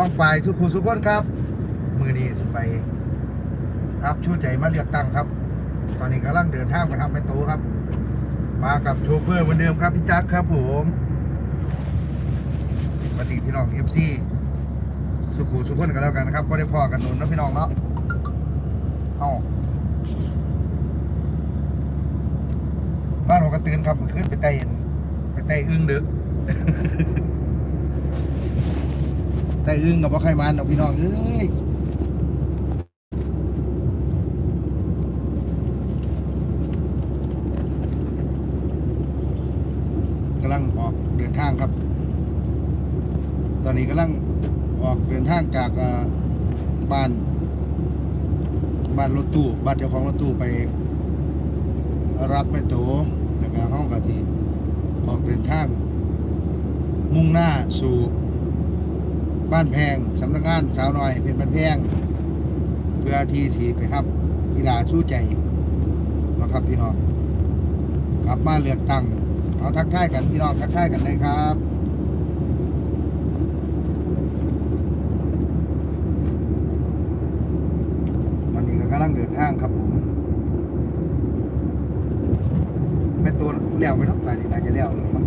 ฟ้องปลายสุขุมสุขคนครับ มือนี้สไปครับชูใจมาเรียกตั้งครับ ตอนนี้กำลังเดินทางไปทำไปโตครับ มากับโชเฟอร์เหมือนเดิมครับพี่จักครับผมสวัสดีพี่น้องเอฟซีสุขุมสุขคนกันแล้วกันนะครับ ก็ได้พอกันหนุนนะพี่น้องเนาะเอ้าบ้านหัวกระตือนครับเมื่อคืนไปไต่ไปไต่อึ้งดึก ไต่อึ้งกับว่าใครมันดอกพี่น้องเอ้ยกำลังออกเดินทางครับ ตอนนี้กำลังออกเดินทางจากบ้านบ้านรถตู้บ้านเจ้าของรถตู้ไป รับไปโตแล้วก็ห้องกะทิออกเดินทางมุ่งหน้าสู่ บ้านแพงสำนักงานสาวน้อยเป็นบ้านแพง เพื่อที่สีไปครับอีลาชู้ใจนะครับพี่น้องกลับมาเลือกตั้งเอาทักทายกันพี่น้องทักทายกันเลยครับตอนนี้ก็กำลังเดินทางครับผมเป็นตัวเลี้ยวไปเนาะไปนี่น่าจะเลี้ยวหรือมั้ง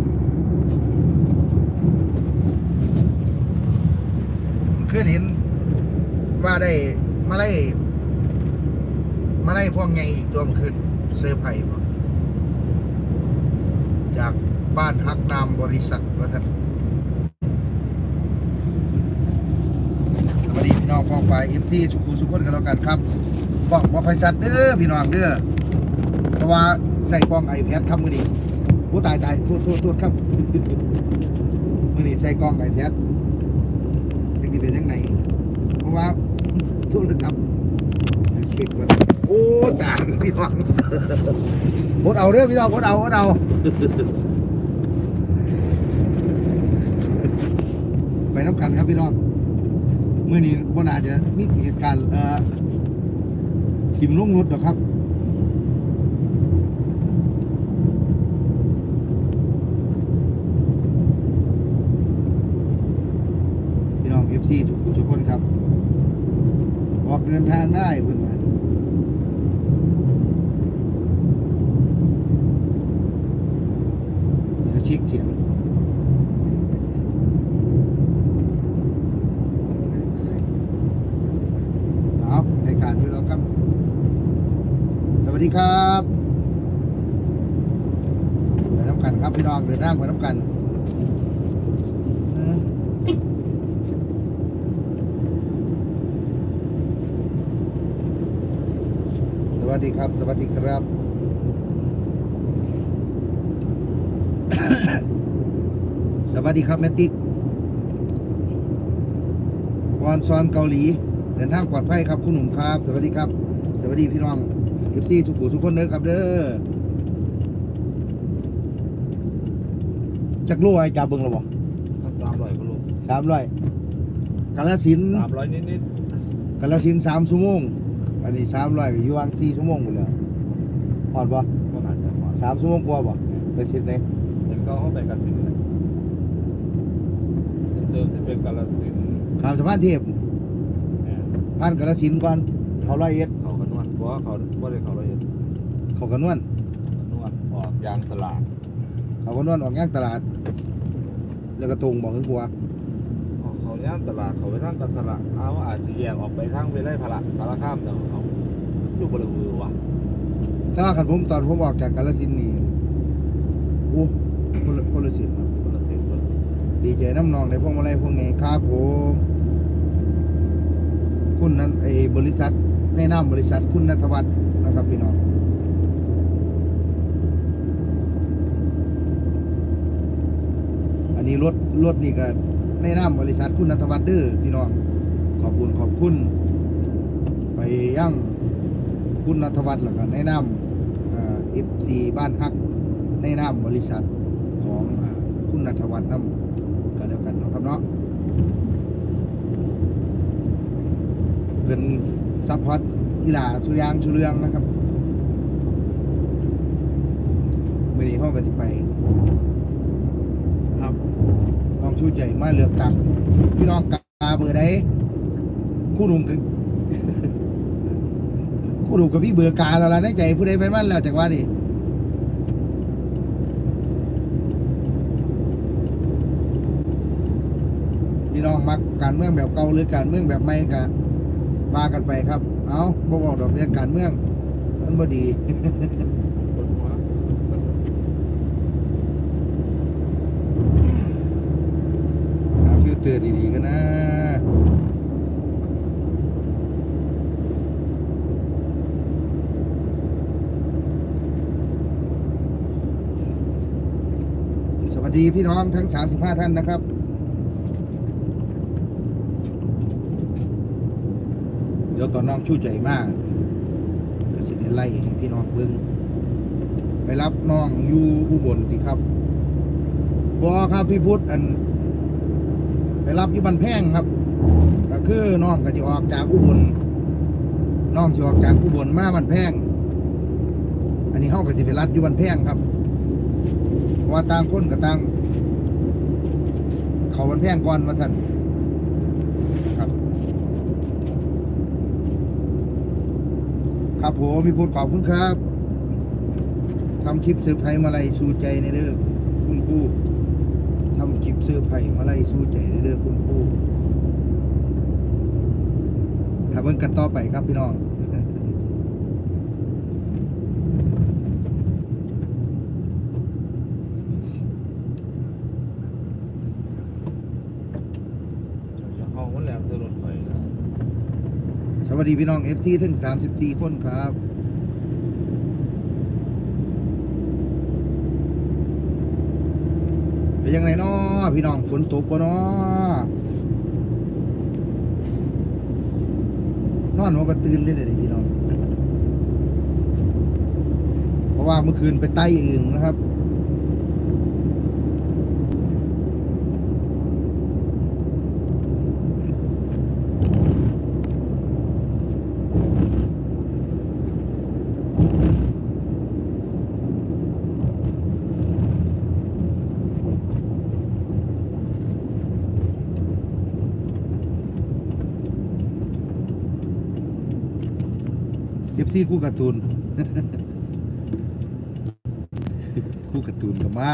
ขึ้นเห็น ว่าได้มาไล่มาไล่พวกไงอีกตัวมันขึ้นเสื้อไผ่จากบ้านฮักนามบริษัทว่าท่านสวัสดีพี่น้องกองฝ่ายเอฟซีสุขุมสุขคนกันแล้วกันครับกล้องบ่ค่อยชัดเด้อพี่น้องเด้อเพราะว่าใส่กล้องไอแพดครับมือนี้ผู้ตายตายโทษโทษโทษครับมือนี้ใส่กล้องไอแพด ที่เป็นยังไงเพราะว่าโทรศัพท์ปิดก่อนโอ้ตายพี่น้องกดเอาเด้อพี่น้องกดเอากดเอาไปน้ำกันครับพี่น้องเมื่อนี้บนอาจจะมีเหตุการณ์เอ่อทิมลงรถหรอกครับ พี่น้องเอฟซีทุกทุกคนครับ ออกเดินทางได้เพื่อนมาเดี๋ยวเช็คเสียง ครับในการที่เราครับ สวัสดี ครับไปน้ำกันครับพี่น้องเดินทาไปน้ำกันสวัสดีครับ สวัสดีครับสวัสดีครับแมตติกวอนซอนเกาหลี เดินทางปลอดภัยครับ คุณหนุ่มครับ สวัสดีครับ สวัสดีพี่น้อง เอฟซีทุกผู้ทุกคนเด้อครับเด้อจักรู้ไอ้จับเบิ่งแล้วบ่สามร้อยกิโลสามร้อยกาลสินธุ์สามร้อยนิดกาลสินธุ์สามชั่วโมงอันนี้สามร้อยก็อยู่วางสี่ชั่วโมงหมดแล้วหอดบ่ๆก็อาจจะมาสามชั่วโมงกว่าบ่เป็นสิทธิ์ไหนเส้นก็เขาไปกระสินเลยเส้นเดิมที่เป็นกาลสินธุ์ข้ามสะพานเทพแอนผ่านกาลสินธุ์ก่อนเขาร้อยเอ็ด เขาขนวดเพราะว่าเขาบ่ได้เขาละเอียดเขากระนวนขนวดออกยางตลาดเขากระนวนออกย่างตลาด แล้วก็ตรงบอกขึ้นปัวออกเขาย่างตลาดเขาไปทางกันตลาดเอาว่าอาจจะแยกออกไปทางเวไลพระสารคามแต่ว่าเขาอยู่บริเวณว่ะถ้าขันผมตอนผมออกจากกาลสินธุ์นี่โอ้คนละคนละสิทธิ์เนาะคนละเส้นคนละเส้นดีใจน้ำนองในพวกมาลัยพวกไงครับผมคุณนั้นไอ้บริษัท ในนามบริษัทคุณนัทวัฒน์นะครับพี่น้องอันนี้รถรถนี่ก็ในนามบริษัทคุณนัทวัฒน์เด้อพี่น้องขอบคุณขอบคุณ ไปยังคุณนัทวัฒน์แล้วก็ในนามเอฟซีบ้านฮักในนามบริษัทของอคุณนัทวัฒน์นำกันแล้วกันเนาะครับเนาะเป็น ซัพพอร์ตอีหลาสุยางสุเรืองนะครับมื่อนี้ห้องกันที่ไป ครับลองชูใจมาเลือกตั้งพี่น้องกาเบอร์ใดคู่หนุ่มกับคู่หนุ่มกับพี่เบื่อกาแล้วล่ะในใจผู้ใดไปมันแล้วจากว่านี่พี่น้องมักการเมืองแบบเก่าหรือการเมืองแบบใหม่กะ ว่ากันไปครับ เอาบ่บอกดอกเรื่องการเมือง มันบ่ดีหาฟิลเตอร์ดีๆกันนะสวัสดีพี่น้องทั้ง 35 ท่านนะครับ เดี๋ยวตอนน้องชู้ใจมากก็สิได้ไล่ให้พี่น้องเบิ่งไปรับน้องอยู่อุบลดีครับบอครับพี่พุทธอัน ไปรับอยู่บันแพงครับ ก็คือน้องก็จะออกจากอุบลน้องจะออกจากอุบลมาบันแพง อันนี้เฮาก็สิไปรับอยู่บันแพงครับว่าต่างคนกับต่างเขาบันแพงก่อนมาท่านครับ ครับผมพี่พูดขอบคุณครับทำคลิปเซอร์ไพรส์มาลัยชูใจในเด้อคุณครูทำคลิปเซอร์ไพรส์มาลัยชูใจในเด้อคุณครูถ้าเบิ่งกันต่อไปครับพี่น้อง จะห้องมันแหลมสลดไฟนะ ส วัสดีพี่น้อง FC ถึง34คนครับเป็นยังไงนาะพี่น้องฝนตกปะนาะนอนหัวก็ตื่นได้เลยพี่น้อง เพราะว่าเมื่อคืนไปไต้อึ่งนะครับ ฟซีคู่การ์ตูน คู่การ์ตูนกับมา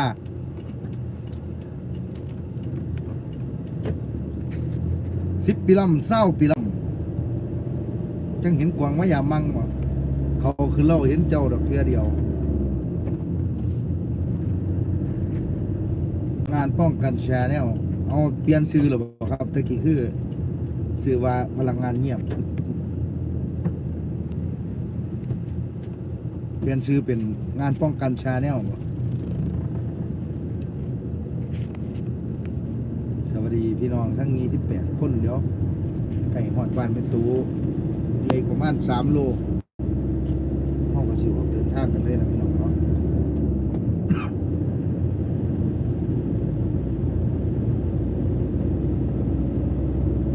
สิบปีลำเศร้าปีลำจังเห็นกวางมายามั่งวะเขาคือเราเห็นเจ้าดอกเพียเดียว งานป้องกันแชร์แนวเอาเปลี่ยนชื่อหรือเปล่าครับตะกี้คือชื่อว่าพลังงานเงียบ เป ลี่ยนชื่อเป็นงานป้องกันชาแนลสวัสดีพี่น้องทั้งนี้ที่แปดคนเดี๋ยวไก่หอดบานเป็นตูเล็กประมาณสามโลห้องกระสิวอเดินทางกันเลยนะพี่น้องเนาะ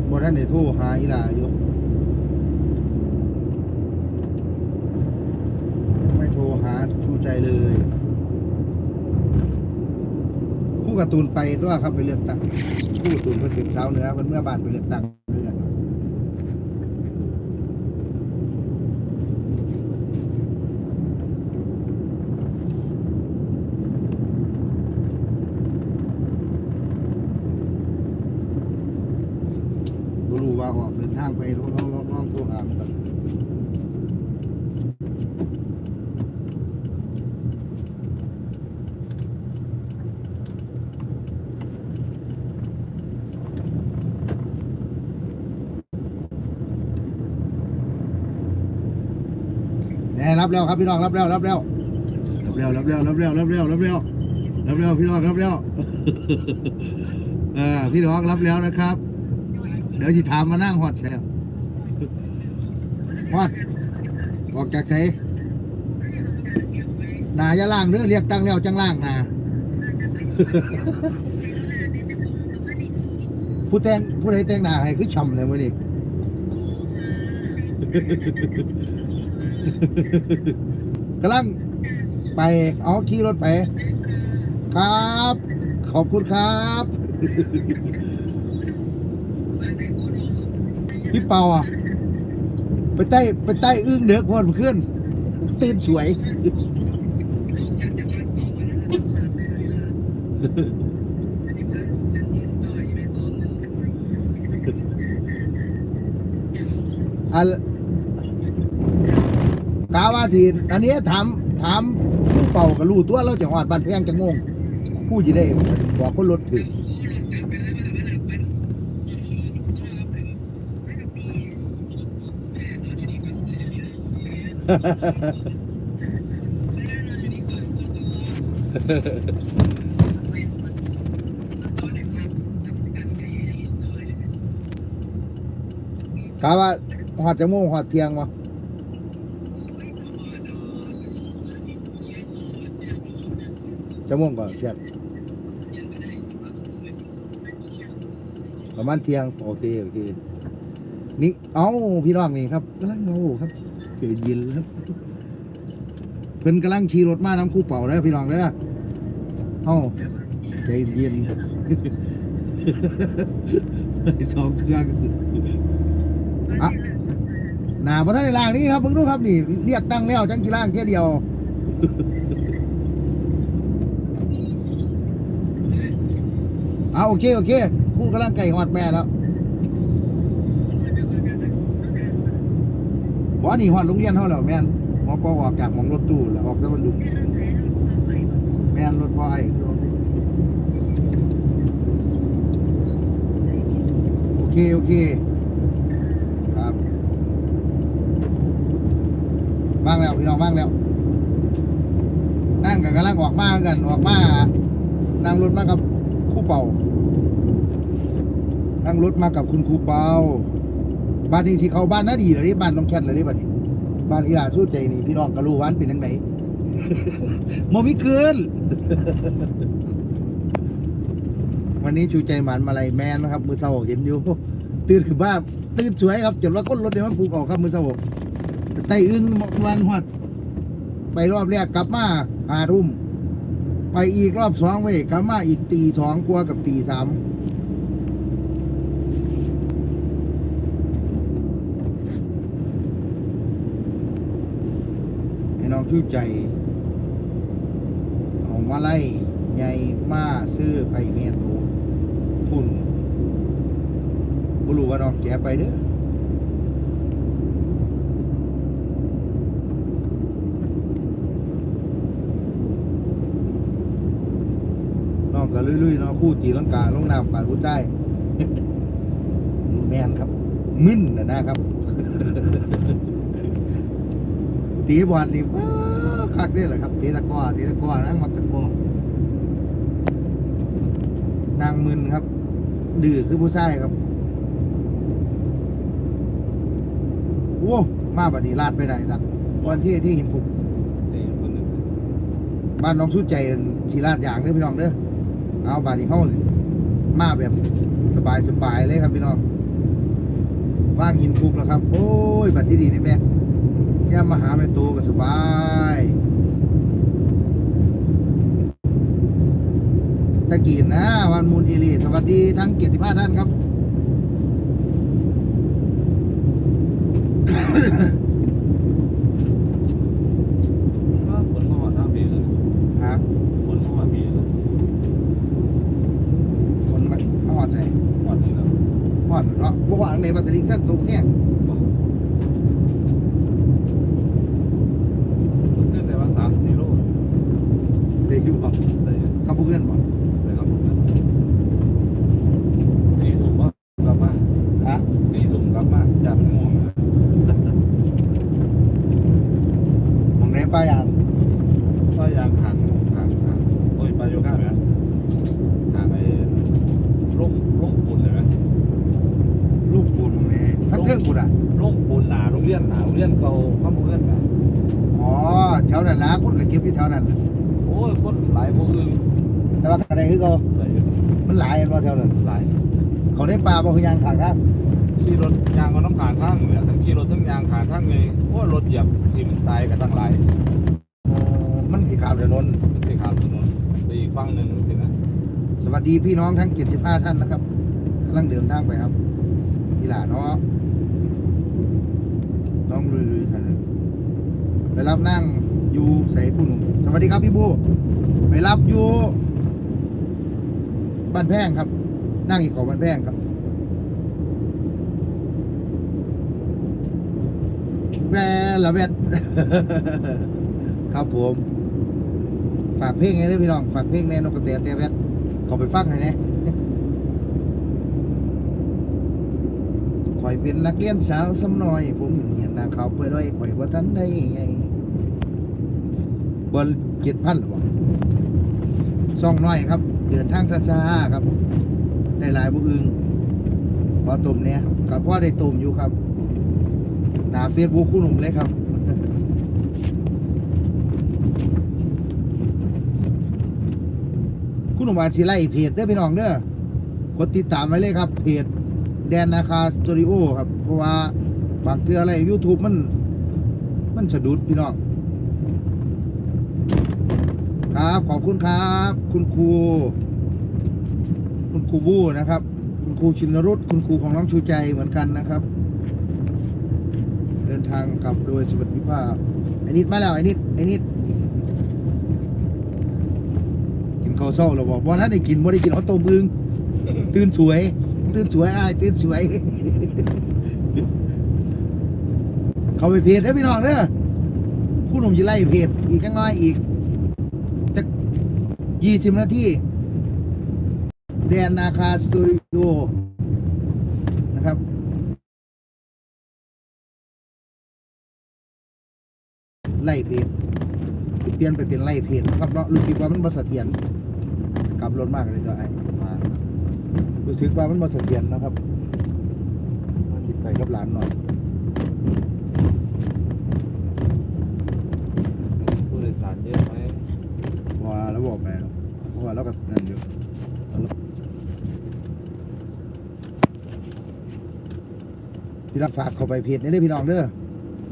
บ่ท่านได้โทรหาอีลาอยู่ยังไม่โทรหา ชูใจเลย คู่การ์ตูนไปตัวครับไปเลือกตั้งคู่การ์ตูนเพิ่อนเป็นสาวเหนือเพิ่อนเมื่อบานไปเลือกตั้งเดือนครับบ่รู้ว่าออกเดินทางไปลองลองลองลองโทรหามันก่อน แล้วครับพี่น้องรับแล้วรับแล้วรับแล้วรับแล้วรับแล้วรับแล้วรับแล้วรับแล้วพี่น้องรับแล้วเออพี่น้องรับแล้วนะครับ เดี๋ยวจะถามมานั่งหอดแซวหอดออกจากใช้หนายาล่างเด้อเรียกตั้งแล้วจังล่างหนาผู้แต่งผู้ใดแต่งหน้าให้คือช่ำเลยมื้อนี้ กำลังไปเอาขี่รถไป ครับ ขอบคุณครับ พี่เปาอะ ไปใต้ไปใต้อึ้งเดือกพอนขึ้นตื่นสวย อัน กาว่าทีอันนี้ถามถามผู้เป่ากับรู้ตัวเราจะหอดบ้านแพงจะงงผู้จะได้บอกคนรถถึงกาว่าหอดจะโมงหอดเทียงวะ จะโมงก่อนเทียงประมาณเที่ยง โอเคโอเค นี่เอ้าพี่น้องนี่ครับกำลังเมาครับเกิดเย็นครับเพิ่นกำลังขี่รถมาน้ำคู่เป่าแล้วพี่น้องเด้อเอ้าใจเย็นสองเครื่องอะหนาพระท่านในล่างนี้ครับเพิ่งรู้ครับนี่เรียกตั้งแล้วจังกีล่างแค่เดียว เอาโอเคโอเคคู่กำลังไก่หอดแม่แล้วว่านี่หอดโรงเรียนเขาแล้วแม่นหมอก็ออกจากมองรถตู้แล้วออกจากบรรลุแม่นรถพ่อไอ้โอเคโอเคครับบ้างแล้วพี่น้องบ้างแล้ว นั่งกันกำลังออกมากันออกมานั่งรถมากับ เป่านั่งรถมากับคุณครูเปาบ้านนี้ที่เขาบ้านน่าดีเลยบ้านน้องแคทเลยบ้านนี้บ้านอีหลาสู้ใจนี่พี่น้องก็รู้วาอันเป็นยังไงโมมิเกินวันนี้ชูใจหมันมาลัยแมนนะครับ มือเศร้าเห็นอยู่ตื่นขึ้นบ้าตื่นสวยครับจนว่าก้นรถเนี่ยวมันผูกออกครับมือเศร้าไตอึ้งวันหัดไปรอบแรกกลับมาหาทุ่ม ไปอีกรอบสองเว้ยกลับมาอีกตีสองกลัวกับตีสามให้น้องชื่อใจเอามาไล่ใหญ่มาซื้อไปเมียโตพุ่นบุรู้ว่าน้องแกไปเด้อน้อง ก็ลุยๆเนาะคู่ตีลังกาลงน้ำปานผู้ใจแมนครับ มึนนะนะครับ ตีบอลนี่ว้าคักนี่แหละครับตีตะก้อตีตะก้อนั่งมักตะก้อนางมึนครับ ดื้อคือผู้ชายครับโอ้มาบัดนี้ลาดไปไหนตักวันที่ที่ห็นฟุกนี่คนบ้านน้องชุดใจสีลาดอย่างเด้อพี่น้องเด้อ เอาบัดนี้เข้ามาแบบสบายสบายเลยครับพี่น้องว่างหินฟุกแล้วครับ โอ้ยบัดที่ดีนี่แม่ย่ามาหาแม่โตก็สบายตะกีนนะวันมูลอีลีสวัสดีทั้งเกียรติภาท่านครับ ว่าคนมาหอดทางปีเลย ฮะ คนมาหอดปีเลย ฝนมันมาหอดใจ หอดนี่แล้ว หอดเนาะบ่หวานในบัตรลิงสั้นตกแห้ง ขึ้นแต่ว่าสามสี่โล เดี๋ยวอยู่บ่ ได้อยู่ กับผู้เพื่อนบ่ ได้ครับผมสี่ถุงว่ากลับมา ฮะ สี่ถุงกลับมาอย่ามันง่วงเลย มองไหนป้ายางก็ยางทางทางทางโอ้ยไปโยคะไหมทางไอ้ร่มร่มปูนเลยไหมลูกปูนมองไหนทั้งเทิงปูนอะ ร่มปูนหนาโรงเรียนหนาโรงเรียนเก่าข้ามเพื่อนแบบอ๋อแถวนั้นละคนก็เก็บอยู่แถวนั้นล่ะโอ้ยคนหลายโมงอึงแต่ว่าก็ได้คือเขาหลายอยู่มันหลายอันว่าแถวนั้นหลายเขาได้ปลาบ่คือยางขางครับ ขี่รถยางก็น้ำขางข้างเนี่ยทั้งขี่รถทั้งยางขางข้างไงโอ้ยรถเหยียบทิ่มตายกันทั้งหลายอ๋อมันสิขาวถนนมันสิขามถนนไปอีกฝั่งหนึ่งสินะสวัสดีพี่น้องทั้ง 75 ท่านนะครับกำลังเดินทางไปครับล่ะเนาะต้องลุยๆท่านเลยไปรับนั่งอยู่ใส่ผู้หนุ่มสวัสดีครับพี่บูไปรับอยู่บ้านแพงครับ นั่งอีกของบ้านแพงครับ แวละเวดครับผม ฝากเพลงไงเด้อพี่น้อง ฝากเพลงแน่นกกระเตะเตะแวดขาไปฟังให้แหน่ข่อยเป็นนักเรียนสาวสำน้อย ผมเห็นหน้าเขาวเปื่อยลอยข่อยว่าทันได้ไงบนเจ็ดพันหรือเปล่าซ่องน้อยครับ เดินทางช้าๆครับ ได้หลายบุอึงพอตุ่มเนี่ยกับพ่อได้ตุ่มอยู่ครับ หน้าเฟซบุ๊กคุณหนุ่มเลยครับคุณหนุ่มอาชีไล่เพจเด้อพี่น้องเด้อกดติดตามไว้เลยครับ เพจแดนนาคาสตูดิโอครับ เพราะว่าบางเทืออะไร YouTube มัน มันสะดุดพี่น้อง ครับ ขอบคุณครับ คุณครู คุณครูบู้นะครับ คุณครูชินรุตคุณครูของน้องชูใจเหมือนกันนะครับ ดินทางกลับโดยสวัสดิภาพไอ้นิดมาแล้วไอ้นิดไอ้นิดกินข้าวเศร้าเราบอกว่าถ้าได้กินว่าได้กินเอาต้มอึงตื่นสวย ตื่นสวยอ้ายตื่นสวย เขาไปเพจได้พี่น้องเด้อคู่หนุ่มจะไล่เพจอีกข้างน้อยอีกจะยี่สิบนาทีแดนนาคาสตูดิโอนะครับ ไล่เพจเปลี่ยนไปเป็นไล่เพจนะครับเนาะรู้สึกว่ามันบ่เสถียรกลับรถมากเลยตัวไอ้มารู้สึกว่ามันบ่เสถียรนะครับมันจิไปกับหลานหน่อยผู้โดยสารเยอะไหมเพราะว่าเราบอกไปเนาะเพราะว่าเราก็นั่นอยู่พี่รักฝากเข้าไปเพจนี้เด้อพี่น้องเด้อ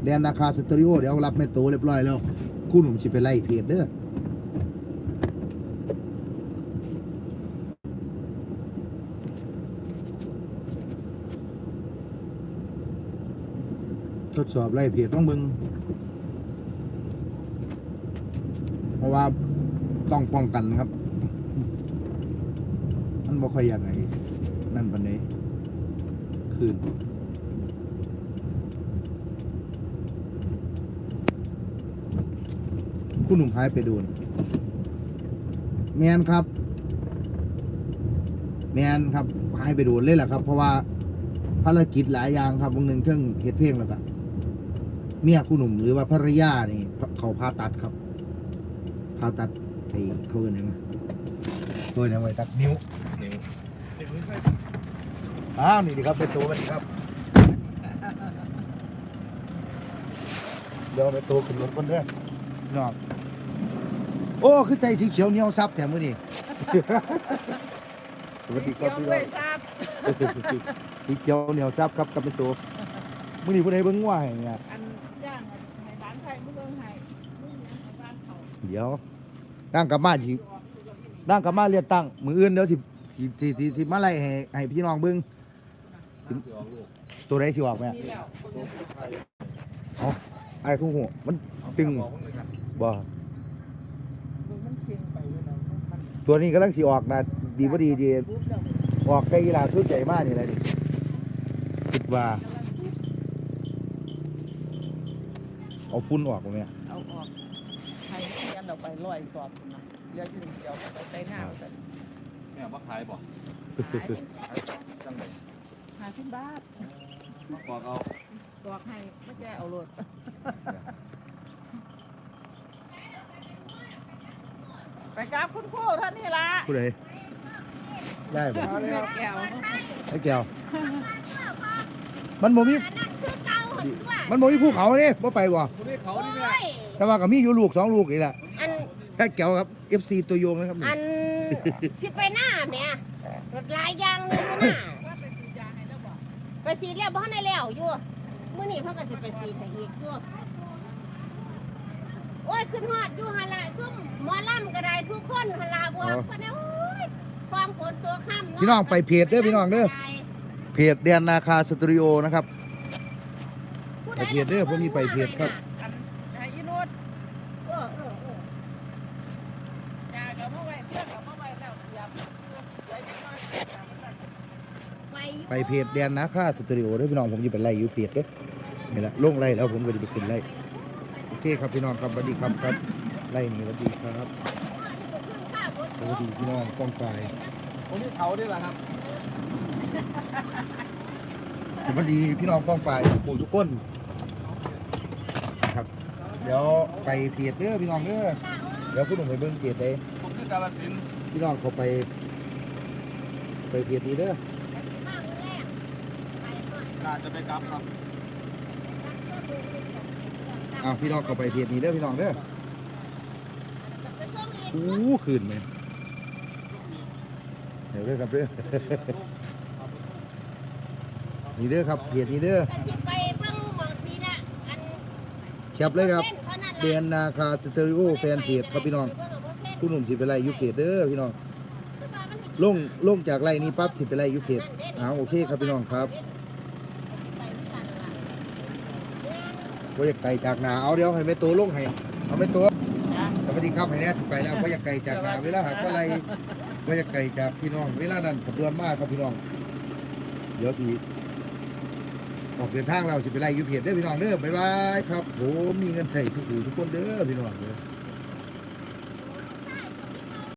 แดนนาคาสตูดิโอเดี๋ยวรับแม่โตเรียบร้อยแล้วคู่หนุ่มสิไปไล่เพจเด้อทดสอบไล่เพจต้องมึงเพราะว่าต้องป้องกันครับ มันบ่ค่อยอยากไงนั่นปันนี้ คืน คุณหนุ่มหายไปโดนแมนครับแมนครับหายไปโดนเลยแหละครับ เพราะว่าภารกิจหลายอย่างครับวงหนึ่งเท่องเฮ็ดเพลงแล้วก็เมียคุณหนุ่มหรือว่าภรรยานี่เขาผ่าตัดครับผ่าตัดไอ้เขาเรียกไงเขาเรียกไงตัดนิ้วนิ้วนิ้วใช่อ้าวนี่ดีครับเป็นตัวมันครับเดี๋ยวไปตัวขึ้นรถคนเด้อ พี่น้องโอ้ คือใส่สีเขียวเหนียวซับแต่มื้อนี้ สวัสดีครับพี่น้องทราบสีเขียวเหนียวซับครับกับเป็นตัวมื้อนี้ผู้ใดเบิ่งว่าให้เนี่ยอันย่างอันให้บ้านไทยมึงเบิ่งให้มึงยังให้บ้านเขาเดี๋ยวนั่งกลับมาสินั่งกลับมาเรียกตั้งมื้ออื่นเดี๋ยวสิสิสิสิสิมาไล่ให้ให้พี่น้องเบิ่งสิบสองลูกตัวใดสิออกแม่นี่แล้วไอ้คู่หูมันตึง บอกมึเลยครับบ่มึงมันเคียงไปเลยนะมันตัวนี้กำลังสิออกนะดีบ่ดีดีปุ๊บแล้วออกใกล้กีฬาทุ่ใจมากนี่แหละนี่คิดว่า เอาฟุ้นออกบ่แม่เอาออกไทยเขียนออกไปร้อยสอบพุ่นนะเหลืออยู่นิดเดียวไปใส่หน้าเอาแต่แม่ว่าขายบ่ขายขายจังเลยหาที่บ้านมาบอกเอาบอกให้ไม่แกเอารถ ไปกราบคุณครูท่านนี่ละผู้ใดได้บ่แม่แก้วไอ้แก้วมันบ่มีมันบ่มีภูเขาเด้บ่ไปบ่คนนี้เขานี่แหละแต่ว่าก็มีอยู่ลูกสองลูกนี่แหละอันไอ้แก้วครับ FC ตัวโยงนะครับนี่อันสิไปหน้าแหม่รถหลายอย่างเลยหน้าว่าไปซื้อยาให้แล้วบอกไปสีดแล้วบ่ทันได้แล้วอยู่มื้อนี้เพิ่นก็สิไปสีดให้อีกอยู่โอ้ยขึ้นฮอดอยู่หั่นล่ะซุ่มหมอลำก็ได้ทุกคนหั่นล่ะบ่ว่าเพิ่นน่ะโอ้ยความฝนตัวค่ำเนาะพี่น้องไปเพจเด้อพี่น้องเด้อ เพจแดนนาคาสตูดิโอนะครับ ไปเพจเด้อผมมีไปเพจครับ อันไอ้อีโนุชเออเออเออยาก็มาไว้เพื่อนก็มาไว้แล้วเตรียมไว้จักหน่อยตามมันนั่นไปอยู่ไปเพจแดนนาคาสตูดิโอเด้วยพี่น้องผมจะไปไล่อยู่เพจเด้อนี่แหละลงไล่แล้วผมก็จะไปขึ้นไล่โอ เคครับพี่น้องครับสวัสดีครับครับไล่นี่สวัสดีครับสวัสดีพี่น้องกองฝ่ายผมมีเขาด้วยล่ะครับสวัสดีพี่น้องกองฝ่ายปู่ทุกคนครับ เดี๋ยวไปเพจเด้อพี่น้องเด้อเดี๋ยวคุณหนุ่มไปเบิ่งเพจเลยผมคือกาลสินธุ์พี่น้องเขาไป ไปเพจนี้เด้อน่าจะไปกลับครับ อ้าวพี่น้องเขาไปเพจนี้เด้อพี่น้องเด้อไปส่งอีกอู้คืนไหมเดี๋ยวเด้อครับเด้อนี่เด้อครับเพจนี้เด้อก็สิไปเบิ่งหมองนี่ละอันแคปเลยครับเท่านั้นเรียนนาคาสเตอริโอแฟนเพจครับพี่น้องคุณหนุ่มสิไปไล่อยุเพจเด้อพี่น้องลงลงจากไล่นี้ปั๊บสิไปไล่อยุเพจอ้าวโอเคครับพี่น้องครับ ว่าอยากไกลจากนาเอาเดี๋ยวให้แม่ตัวลงให้เอาแม่ตัวจ้ะสวัสดีครับให้แน่สิไปแล้วว่าอยากไกลจากนาเวลาหากว่าอะไรว่าอยากไกลจากพี่น้อง เวลานั้นขับเรือมากครับพี่น้อง เดี๋ยวทีออกเดินทางเราสิไปไล่อยุเพจเด้อพี่น้องเด้อบ๊ายบายครับผมมีเงินใส่ทุกหูทุกคนเด้อพี่น้องเด้อ